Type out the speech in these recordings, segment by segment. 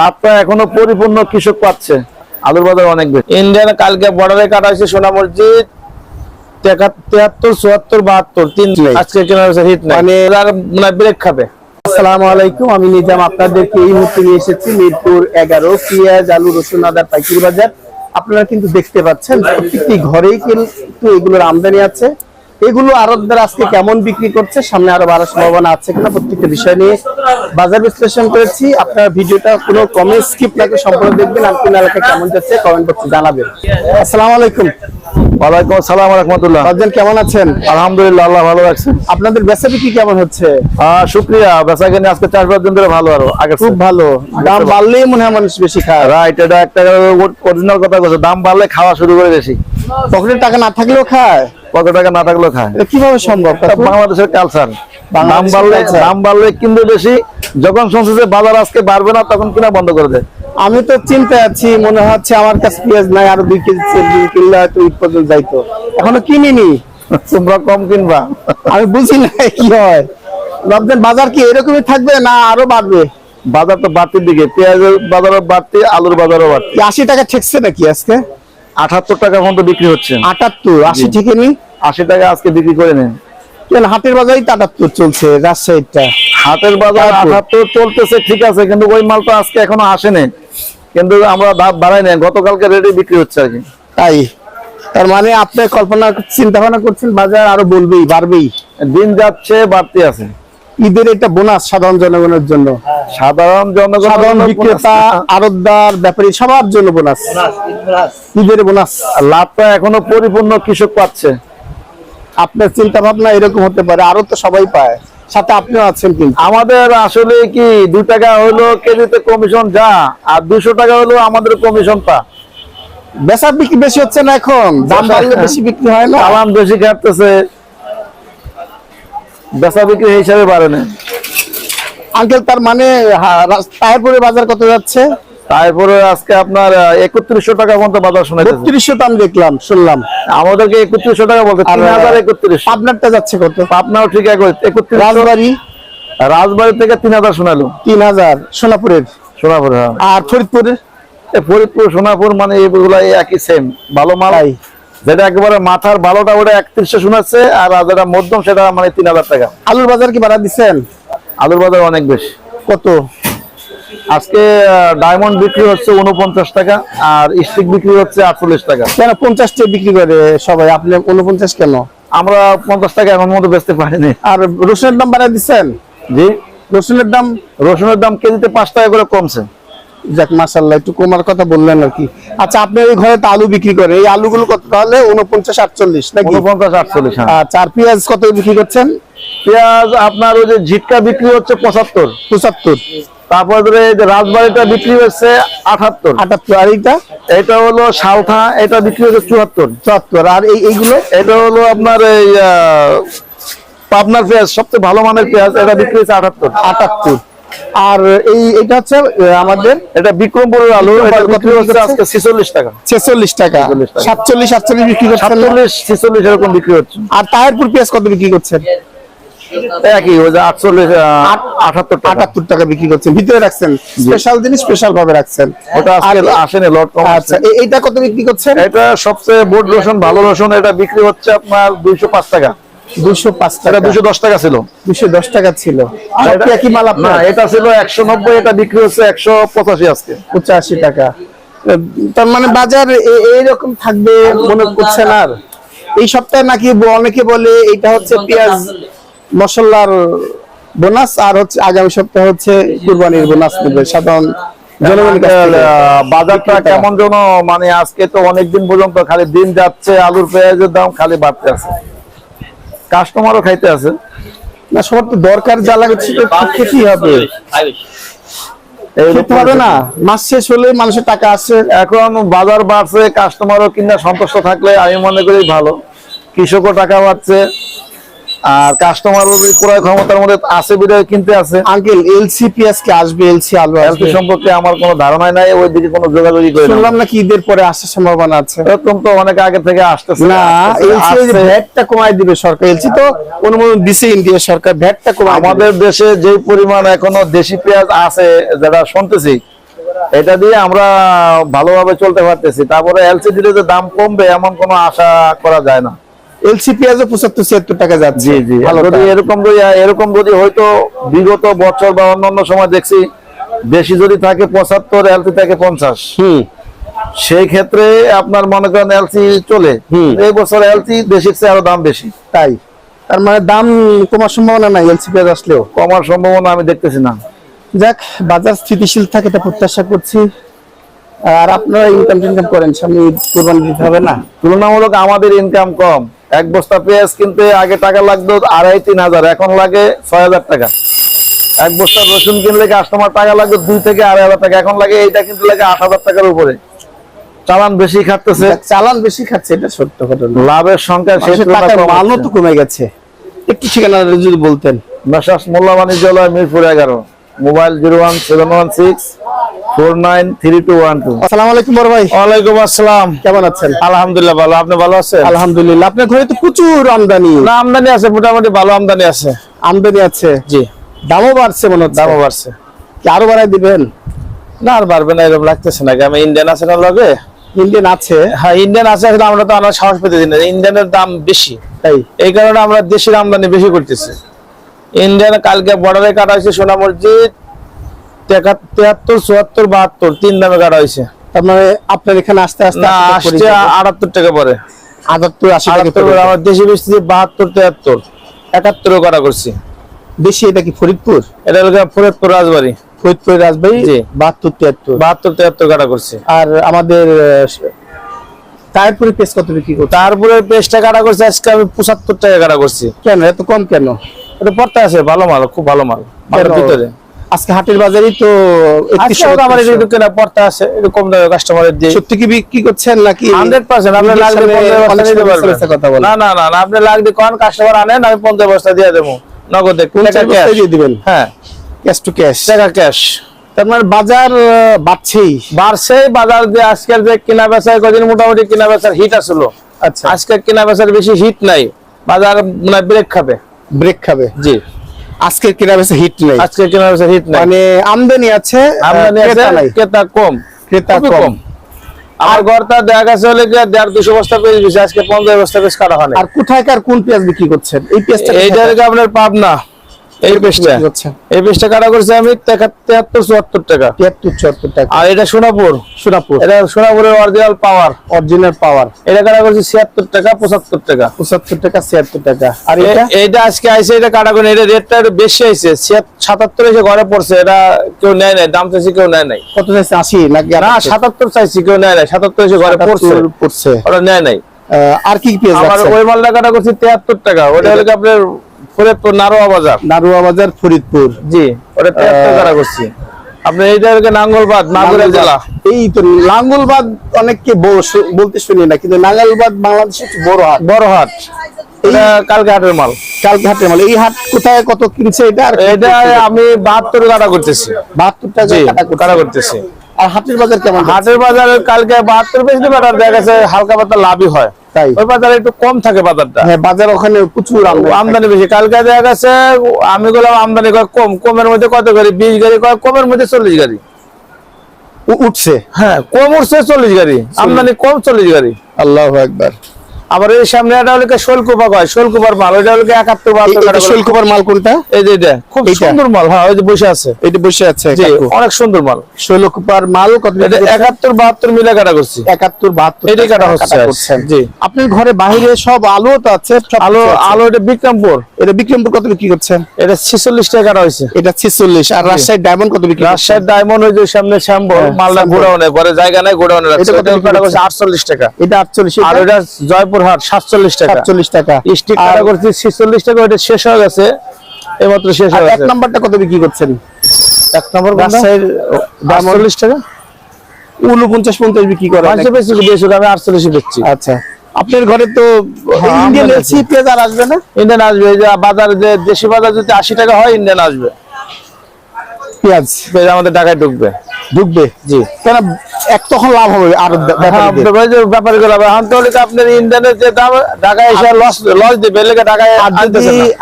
লাভটা এখনও পরিপূর্ণ কৃষক পাচ্ছে। আলুর বাজার অনেক বেশি। ইন্ডিয়ান কালকে বর্ডারে কাটা হয়েছে সোনা মসজিদ তেহাত্তর চুয়াত্তর বাহাত্তর তিন আজকে কেনা হয়েছে হিট নাই মানে- ব্রেক খাবে। আসসালামু আলাইকুম আমি নিজাম আপনাদেরকে এই মুহূর্তে নিয়ে এসেছি মিরপুর এগারো পেঁয়াজ আলু রসুন আদার পাইকারি বাজার। আপনারা কিন্তু দেখতে পাচ্ছেন প্রত্যেকটি ঘরেই কিন্তু এগুলোর আমদানি আছে। এগুলো আরবদের আজকে কেমন বিক্রি করছে? সামনে আরও বাড়ার সম্ভাবনা আছে কিনা? প্রত্যেকটা বিষয় নিয়ে বাজার বিশ্লেষণ করেছি। আপনারা ভিডিওটা কোনো কমে স্কিপ না করে সম্পূর্ণ দেখবেন। আর কোন এলাকা কেমন যাচ্ছে কমেন্ট বক্সে জানাবেন। আসসালামু আলাইকুম। ওয়ালাইকুম আসসালাম রহমতুল্লাহ। রাজন কেমন আছেন? আলহামদুলিল্লাহ আল্লাহ ভালো রাখছেন আপনাদের বেচা বিক্রি কেমন হচ্ছে? শুক্রিয়া। বেচা কিনে আজকে চার পাঁচ দিন ধরে ভালো আরও আগে খুব ভালো। দাম বাড়লেই মনে হয় মানুষ বেশি খায়। রাইট এটা একটা অরিজিনাল কথা বলছে। দাম বাড়লে খাওয়া শুরু করে বেশি পকেটে টাকা না থাকলেও খায়। টাকা না থাকলেও খায়। কীভাবে সম্ভব বাংলাদেশের কালচার দাম বাড়লে দাম বাড়লে বেশি যখন শুনছে যে বাজার আজকে বাড়বে না তখন কিনা বন্ধ করে দেয়। আমি তো চিন্তায় আছি মনে হচ্ছে আমার কাছে পেঁয়াজ নাই আরও দুই কেজি কিনলে হয়তো ঈদ পর্যন্ত যাইতো। এখনও কিনিনি। তোমরা কম কিনবা। আমি বুঝি না কি হয়। রমজান বাজার কি এরকমই থাকবে না আরও বাড়বে? বাজার তো বাড়তির দিকে পেঁয়াজের বাজারও বাড়তি আলুর বাজারও বাড়তি। আশি টাকা ঠেকছে নাকি আজকে? আঠাত্তর টাকা পর্যন্ত বিক্রি হচ্ছে। আটাত্তর আশি থেকে নি আশি টাকা আজকে বিক্রি করে নেন। কেন হাটের বাজারই তো আটাত্তর চলছে রাজশাহীটা হাটের বাজার? আঠাত্তর চলতেছে ঠিক আছে কিন্তু ওই মাল তো আজকে এখনও আসেনি। কিন্তু আমরা দাম বাড়াই নাই গতকালকে রেডি বিক্রি হচ্ছে আর কি। তাই? তার মানে আপনি কল্পনা চিন্তা ভাবনা করছেন বাজার আরও বলবেই বাড়বেই। দিন যাচ্ছে বাড়তি আছে। ঈদের এটা বোনাস সাধারণ জনগণের জন্য। সাধারণ জনগণ সাধারণ বিক্রেতা আড়তদার ব্যাপারী সবার জন্য বোনাস ঈদের বোনাস লাভটা এখনও পরিপূর্ণ কৃষক পাচ্ছে। আপনার চিন্তা ভাবনা এরকম হতে পারে আরও তো সবাই পায়। সাথে আপনিও আছেন কিন্তু। আমাদের আসলে কি দু টাকা হলো কেজিতে কমিশন যা আর দুশো টাকা হলো আমাদের কমিশন পা বেচা বিক্রি বেশি হচ্ছে না এখন দাম বাড়লে বেশি বিক্রি হয় না। চালান বেশি কাটতেছে বেচা বিক্রি হিসাবে বাড়ে না। আঙ্কেল তার মানে তারপরে বাজার কত যাচ্ছে? তারপরে আজকে আপনার একত্রিশশো টাকা পর্যন্ত বাজার শোনাইতেছে বত্রিশশো দাম দেখলাম শুনলাম। আমাদেরকে একত্রিশশো টাকা বলতে তিন হাজার একত্রিশ। আপনারটা যাচ্ছে কত? আপনাও ঠিক একত্রিশ রাজবাড়ি? রাজবাড়ি থেকে তিন হাজার শোনালো। তিন হাজার সোনাপুরের? সোনাপুর হ্যাঁ। আর ফরিদপুরের? ফরিদপুর সোনাপুর মানে এগুলা একই সেম ভালো মাল। তাই। যেটা একেবারে মাথার ভালোটা ওটা একত্রিশশো শোনাচ্ছে আর যেটা মধ্যম সেটা মানে তিন হাজার টাকা। আলুর বাজার কি বাড়া দিচ্ছেন? আলুর বাজার অনেক বেশি। কত? আজকে ডায়মন্ড বিক্রি হচ্ছে উনপঞ্চাশ টাকা আর স্টিক বিক্রি হচ্ছে আটচল্লিশ টাকা। কেন পঞ্চাশ টাকা বিক্রি করে সবাই? আপনি উনপঞ্চাশ কেন? আমরা পঞ্চাশ টাকা এখন মতো বেচতে পারিনি। আর রসুনের দাম বাড়া দিচ্ছেন? জি। রসুনের দাম? রসুনের দাম কেজিতে পাঁচ টাকা করে কমছে। যাক মাসাল্লাহ একটু কমার কথা বললেন আর কি। আচ্ছা আপনি এই ঘরে তো আলু বিক্রি করে এই আলুগুলো কত তাহলে? উনপঞ্চাশ আটচল্লিশ নাকি? উনপঞ্চাশ আটচল্লিশ হ্যাঁ। আচ্ছা আর পেঁয়াজ কত বিক্রি করছেন? পেঁয়াজ আপনার ওই যে ঝিটকা বিক্রি হচ্ছে পঁচাত্তর। পঁচাত্তর। তারপরে রাজবাড়িটা বিক্রি হচ্ছে আঠাত্তর আটাত্তর আর এইটা? এটা হলো সালথা এটা বিক্রি হচ্ছে চুয়াত্তর। চুয়াত্তর আর এই এইগুলো? এটা হলো আপনার এই পাবনার পেঁয়াজ সবচেয়ে ভালো মানের পেঁয়াজ এটা বিক্রি হচ্ছে আঠাত্তর আটাত্তর। আর এই এটা হচ্ছে আমাদের এটা বিক্রমপুরের আলু বিক্রি হচ্ছে আজকে ছিচল্লিশ টাকা। 46 টাকা। সাতচল্লিশ আটচল্লিশ বিক্রি এরকম হচ্ছে। আর তাহেরপুর পেঁয়াজ কত বিক্রি করছেন? একই ওই যে আটচল্লিশ আঠাত্তর টাকা। আটাত্তর টাকা বিক্রি করছেন। ভিতরে রাখছেন স্পেশাল জিনিস স্পেশাল ভাবে রাখছেন। ওটা আজকে আর- আসেনি লট কম আচ্ছা। এইটা কত বিক্রি করছেন? এটা সবচেয়ে বোর্ড রসুন ভালো রসুন এটা বিক্রি হচ্ছে আপনার দুইশো পাঁচ টাকা। দুশো পাঁচ এটা টাকা। দুশো দশ টাকা ছিল। দুশো দশ টাকা ছিল। এটা- কি মাল আপনার? এটা ছিল একশো নব্বই এটা বিক্রি হচ্ছে একশো পঁচাশি আজকে। পঁচাশি টাকা। তার মানে বাজার এইরকম থাকবে মনে করছেন আর। এই সপ্তাহে নাকি অনেকে বলে এটা হচ্ছে পেঁয়াজ মশলার বোনাস আর হচ্ছে আগামী সপ্তাহে হচ্ছে কুরবানির বোনাস নেবে সাধারণ বাজারটা কেমন যেন মানে আজকে তো অনেকদিন পর্যন্ত খালি দিন যাচ্ছে আলুর পেঁয়াজের দাম খালি বাড়তে আছে কাস্টমারও খাইতে আছে। না সবার তো দরকার যা লাগছে তো খেতেই হবে। খেতে হবে না। মাস শেষ হলে মানুষের টাকা আসছে এখন বাজার বাড়ছে কাস্টমারও কিনা সন্তুষ্ট থাকলে আমি মনে করি ভালো। কৃষকও টাকা পাচ্ছে। আর কাস্টমার ক্রয় ক্ষমতার মধ্যে আছে বিধায় কিনতে আছে আঙ্কেল এলসি পেঁয়াজ কি আসবে এলসি আলু আসবে। সম্পর্কে আমার কোনো ধারণাই নাই ওই দিকে কোনো যোগাযোগই করে শুনলাম নাকি ঈদের পরে আসার সম্ভাবনা আছে। এরকম তো অনেক আগে থেকে আসতেছে। না এলসি আসছে। ভ্যাটটা কমাই দিবে সরকার। এলসি তো অনুমোদন দিছে ইন্ডিয়া সরকার ভ্যাটটা কমাই আমাদের দেশে যে পরিমাণ এখনও দেশি পেঁয়াজ আছে যারা শুনতেছি এটা দিয়ে আমরা ভালোভাবে চলতে পারতেছি। তারপরে এলসিডি যে দাম কমবে এমন কোনো আশা করা যায় না। এলসি পেঁয়াজও পঁচাত্তর ছিয়াত্তর টাকা যাচ্ছে। জি জি। যদি এরকম যদি এরকম যদি হয়তো বিগত বছর বা অন্যান্য সময় দেখছি বেশি যদি থাকে পঁচাত্তর এলসি থাকে পঞ্চাশ। হুম। সেই ক্ষেত্রে আপনার মনে করেন এলসি চলে। এই বছর এলসি দেশির চেয়ে আরও দাম বেশি। তাই। তার মানে দাম কমার সম্ভাবনা নাই এলসি পেঁয়াজ আসলেও। কমার সম্ভাবনা আমি দেখতেছি না। যাক বাজার স্থিতিশীল থাকে এটা প্রত্যাশা করছি। আর আপনারা ইনকাম টিনকাম করেন সামনে কোরবানি দিতে হবে না। তুলনামূলক আমাদের ইনকাম কম। এক বস্তা পেঁয়াজ কিনতে আগে টাকা লাগতো আড়াই তিন হাজার এখন লাগে ছয় হাজার টাকা। এক বস্তা রসুন কিনলে কাস্টমার টাকা লাগতো দুই থেকে আড়াই হাজার টাকা? এখন লাগে এইটা কিনতে লাগে আট হাজার টাকার উপরে। চালান বেশি যাক, চালান বেশি খাচ্ছে এটা সত্য লাভের সংখ্যা মানও তো কমে গেছে। একটু ঠিকানা যদি বলতেন। মেসাস মোল্লা বাণিজ্যালয় মিরপুর এগারো। Mobile zero one seven one six. আলহামদুলিল্লাহ আপনার ঘরে তো প্রচুর আমদানি। না আমদানি আছে মোটামুটি ভালো আমদানি আছে। আমদানি আছে? জি। দামও বাড়ছে মনে হচ্ছে। দামও বাড়ছে। আরও বাড়াই দিবেন? না আর বাড়বে না এরকম লাগতেছে না। আমি ইন্ডিয়ান আছে না লগে? ইন্ডিয়ান আছে? হ্যাঁ ইন্ডিয়ান আছে আসলে আমরা তো সাহস পেতে দিই না। ইন্ডিয়ানের দাম বেশি। তাই? এই কারণে আমরা দেশের আমদানি বেশি করতেছি। ইন্ডিয়ান কালকে বর্ডারে কাটা হয়েছে সোনা মসজিদ। তেহাত্তর চুয়াত্তর বাহাত্তর তিন দামে কাটা হয়েছে। তার মানে আপনার এখানে আসতে আসতে আসছে আটাত্তর টাকা পরে। আটাত্তর আশি আমার দেশি বেশি বাহাত্তর তেহাত্তর। একাত্তরও কাটা করছি। বেশি এটা কি ফরিদপুর? এটা হলো ফরিদপুর রাজবাড়ি। ফরিদপুর রাজবাড়ি বাহাত্তর তিয়াত্তর বাহাত্তর তেহাত্তর কাটা করছি। আর আমাদের তারপরে পেস কত বিক্রি করতে তারপরে পেস্টটা কাটা করছি আজকে আমি পঁচাত্তর টাকা কাটা করছি। কেন এত কম কেন? এটা পড়তে আছে ভালো মাল খুব ভালো মাল। ভিতরে। আজকে হাটের বাজারই তো আমার একটু কেনা পড়তে আছে একটু কম দামে কাস্টমারের দিয়ে। সত্যি কি বিক্রি করছেন নাকি? আপনি পারবেন কথা বলেন। না না না আপনি লাগলে কোন কাস্টমার আনেন আমি পঞ্চাশ বস্তা দিয়ে দেবো। নগদে টাকা দিয়ে দিবেন? হ্যাঁ। ক্যাশ টু ক্যাশ টাকা ক্যাশ তার মানে বাজার আহ, বাড়ছেই। বাজার যে আজকের যে কেনা বেচার কদিন মোটামুটি কেনা বেচার হিট আসলো। আচ্ছা। আজকে কেনা বেচার বেশি হিট নাই। বাজার মানে ব্রেক খাবে। ব্রেক খাবে। জি। আজকের কেনা বেচা হিট নেই। আজকের কেনা বেচা হিট নাই। মানে আমদানি আছে আমদানি আছে ক্রেতা কম। ক্রেতা কম। আমার ঘরটা দেখা গেছে হলে দেড় দুশো বস্তা পেঁয়াজ আজকে পঞ্চাশ বস্তা পেঁয়াজ কাটা হয় আর কোথায় কার কোন পেঁয়াজ বিক্রি করছেন? এই পেঁয়াজটা এইটা আপনার পাবনা। এই এই কাটা করছে আমি তেহাত্তর চুয়াত্তর টাকা। তিয়াত্তর চুয়াত্তর টাকা। আর এটা সোনাপুর? সুরাপুর এটা সোনাপুরের অরিজিনাল পাওয়ার অরিজিনাল পাওয়ার এটা কাটা করছে ছিয়াত্তর টাকা পঁচাত্তর টাকা। পঁচাত্তর টাকা ছিয়াত্তর টাকা। আর এটা? এইটা আজকে আইছে এটা কাটা করে এটা রেটটা একটু বেশি আইছে। সাতাত্তর এসে ঘরে পড়ছে। এটা কেউ নেয় নাই। দাম চাইছে কেউ নেয় নাই। কত চাইছে? আশি নাকি না? সাতাত্তর চাইছি কেউ নেয় নাই। সাতাত্তর এসে ঘরে পড়ছে। পড়ছে। ওরা নেয় নাই। আর কি পেঁয়াজ আমার ওই মালটা কাটা করছি তেহাত্তর টাকা। ওটা হলো আপনার ফরিদপুর নারোয়া বাজার। নারুয়া বাজার ফরিদপুর। জি ওটা করছি। আপনি এইটা নাঙ্গলবাদ মাগুরা জেলা। এই তো লাঙ্গলবাদ অনেককে বড় শু- বলতে শুনি না কিন্তু নাঙ্গলবাদ বাংলাদেশের একটু বড় হাট। বড় হাট। এটা কালকে হাটের মাল। এই হাট কোথায় কত কিনছে এটা এটা আমি বাহাত্তর কাটা করতেছি। বাহাত্তর টাকা। কাটা করতেছি। আর হাটের বাজার কেমন হাটের বাজারে কালকে বাহাত্তর বেশি বাজার দেখা গেছে হালকা পাতা লাভই হয়। তাই? ওই বাজারে একটু কম থাকে বাজারটা। হ্যাঁ বাজার ওখানে প্রচুর আমদানি বেশি। কালকে দেখা গেছে আমি বললাম আমদানি কয় কম কমের মধ্যে কত গাড়ি বিশ গাড়ি কয় কমের মধ্যে চল্লিশ গাড়ি। উঠছে? হ্যাঁ কম উঠছে চল্লিশ গাড়ি। আমদানি কম চল্লিশ গাড়ি। আল্লাহ একবার আবার এই সামনে একটা হলো শোলকুপা কয়? শোলকুপার মাল ওইটা হলো একাত্তর টাকা করে। মাল কোনটা? এই যে এটা। খুব সুন্দর মাল হ্যাঁ ওই যে বসে আছে। এটা বসে আছে অনেক সুন্দর মাল। শৈলকুপার মাল কত একাত্তর বাহাত্তর মিলে কাটা করছি। একাত্তর বাহাত্তর এটাই কাটা হচ্ছে। জি। আপনার ঘরে বাইরে সব আলো তো আছে আলো আলো এটা বিক্রমপুর। এটা বিক্রমপুর কত বিক্রি করছেন? এটা ছিচল্লিশ টাকা কাটা হয়েছে। এটা ছেচল্লিশ। আর রাজশাহীর ডায়মন্ড কত বিক্রি? রাজশাহীর ডায়মন্ড ওই যে সামনে শ্যাম্বর হ্যাঁ, মালদা শ্যামবর। ঘরে জায়গা নাই এটা কাটা করছে আটচল্লিশ টাকা। এটা আটচল্লিশ আর সাতচল্লিশ টাকা। সাতচল্লিশ টাকা। স্টিক কাটা করছি ছিচল্লিশ টাকা ওটা শেষ হয়ে গেছে। এইমাত্র শেষ হয়ে এক নাম্বারটা কত বিক্রি করছেন? এক নম্বর রাজশাহীর আটচল্লিশ টাকা। উনপঞ্চাশ পঞ্চাশ বিক্রি করে আমি আটচল্লিশ বেচছি। আচ্ছা। আপনার ঘরে তো হ্যাঁ, ইন্ডিয়ান এলসি পেঁয়াজ আর আসবে না? ইন্ডিয়ান আসবে যে বাজার যে দেশি বাজার যদি আশি টাকা হয় ইন্ডিয়ান আসবে। পেঁয়াজ। পেঁয়াজ আমাদের টাকায় ঢুকবে। ঢুকবে? জি। কেন এক তখন লাভ হবে আর হ্যাঁ, ব্যাপারীদের- ব্যাপারীগুলো আবার এখন আপনার যে দাম ঢাকায় এসে লস লস দিবে লেগে ঢাকায়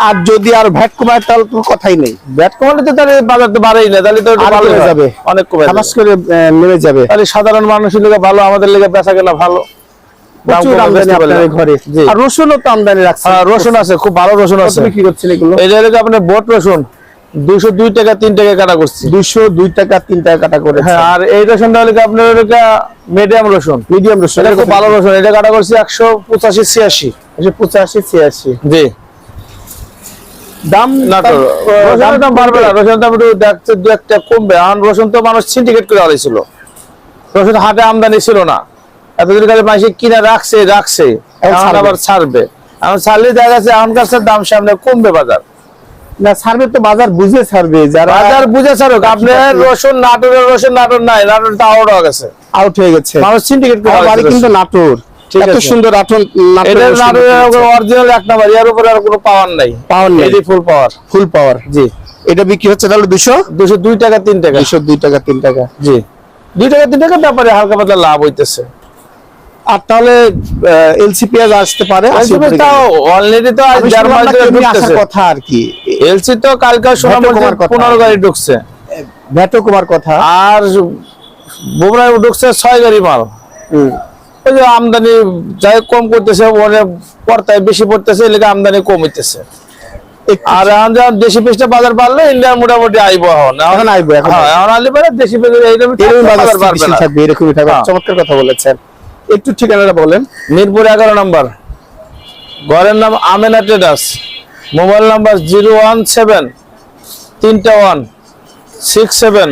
আর যদি আর ভ্যাট কমায় তাহলে তো কথাই নেই। ব্যাট কমালে তো তাহলে বাজার তো বাড়েই না তাহলে তো ভালো হয়। যাবে। অনেক কমে খালাস করে নেমে যাবে। তাহলে সাধারণ মানুষের লেগে ভালো আমাদের লেগে বেচা কেনা ভালো। হ্যাঁ, রসুন আছে খুব ভালো রসুন আছে। বিক্রি করছেন এগুলো? এটা কি আপনার বোট রসুন। দুইশো দুই টাকা তিন টাকা কাটা করছি। দুইশো দুই টাকা তিন টাকা কাটা করে হ্যাঁ আর এই রসুনটা হলো কি আপনার মিডিয়াম রসুন? মিডিয়াম রসুন এটা খুব ভালো রসুন এটা কাটা করছি একশো পঁচাশি ছিয়াশি। পঁচাশি ছিয়াশি। জি। দাম নাটোর দাম বাড়বে না রসুনের দাম একটু দেখতে দু একটা কমবে। এখন রসুন তো মানুষ সিন্ডিকেট করে আলাইছিল রসুন হাটে আমদানি ছিল না। এতদিন কালে মানুষ কিনে রাখছে রাখছে। এখন। আবার ছাড়বে। এখন ছাড়লে দেখা যাচ্ছে এখনকার সে দাম সামনে কমবে বাজার। না ছাড়বে তো বাজার বুঝে ছাড়বে যারা বাজার বুঝে ছাড়ুক আপনার রসুন নাটোরের রসুন নাটোর নাই নাটোর তো আউট হয়ে গেছে। আউট হয়ে গেছে। মানুষ সিন্ডিকেট করে বাড়ি কিন্তু নাটোর। এত আছে। সুন্দর নাটোর এটা অরিজিনাল এক নাম্বার এর উপরে আর কোনো পাওয়ার নাই। পাওয়ার নেই। এটি ফুল পাওয়ার ফুল পাওয়ার জি। এটা বিক্রি হচ্ছে তাহলে দুশো? দুশো দুইশো দুই টাকা তিন টাকা। দুই টাকা তিন টাকা। জি। দুই টাকা তিন টাকা ব্যাপারে হালকা পাতলা লাভ হইতেছে। আর তাহলে এলসি পেঁয়াজ আসতে পারে আশি অলরেডি তো আজ দেড় মাস ধরে আসার কথা আর কি। এলসি তো কালকে শোনা গাড়ি ঢুকছে। ভ্যাটো কমার কথা। আর ঢুকছে ছয় গাড়ি মাল। ওই যে আমদানি যাই হোক কম করতেছে ওরে পর্তায় বেশি পড়তেছে এলাকা আমদানি কমিতেছে আর এখন যা দেশি পিসটা বাজার বাড়লে ইন্ডিয়ার মোটামুটি আইব এখন। এখন আইবো, এখন হ্যাঁ, এখন আইলে পরে দেশি পিস এইরকম বাজার বাড়বে থাকবে এরকমই থাকবে। হ্যাঁ। চমৎকার কথা বলেছেন। একটু ঠিকানাটা বলেন। মিরপুর এগারো নম্বর। ঘরের নাম Amena traders. Mobile number zero one seven তিনটা one six seven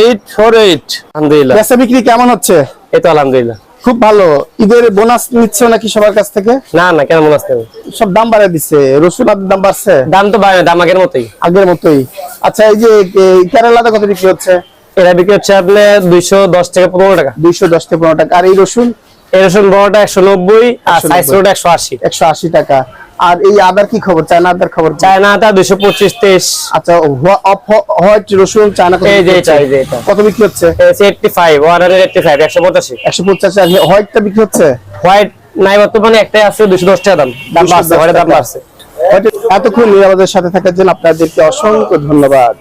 eight four eight. আলহামদুলিল্লাহ। বিক্রি কেমন হচ্ছে? এই তো আলহামদুলিল্লাহ। খুব ভালো। ঈদের বোনাস নিচ্ছে নাকি সবার কাছ থেকে? না না কেন মনে আসতে সব দাম বাড়িয়ে দিচ্ছে। রসুন আদার দাম বাড়ছে? দাম তো বাড়ে দাম আগের মতোই। আগের মতোই। আচ্ছা এই যে কেরালাতে কত বিক্রি হচ্ছে? এটা বিক্রি হচ্ছে আপনার দুইশো দশ থেকে পনেরো টাকা। দুইশো দশ থেকে পনেরো টাকা। আর এই রসুন? এই রসুন বড়টা একশো নব্বই আর সাইজ রোড একশো আশি। একশো আশি টাকা। আর এই আদার কি খবর? চায়না আদার খবর চায়না চায়নাটা দুইশো পঁচিশ তেইশ। আচ্ছা হোয়াইট রসুন চায়না কত এই যে বিক্রি হচ্ছে? এই যে এটা। কত বিক্রি হচ্ছে? Eighty five one hundred eighty five একশো পঁচাশি। একশো পঁচাশি আর হোয়াইটটা বিক্রি হচ্ছে? হোয়াইট নাই বর্তমানে একটাই আছে দুইশো দশ টাকা দাম। দাম 210 বাড়ছে হোয়াইটের দাম। বাড়ছে। এতক্ষণ নিরাপদের সাথে থাকার জন্য আপনাদেরকে অসংখ্য ধন্যবাদ।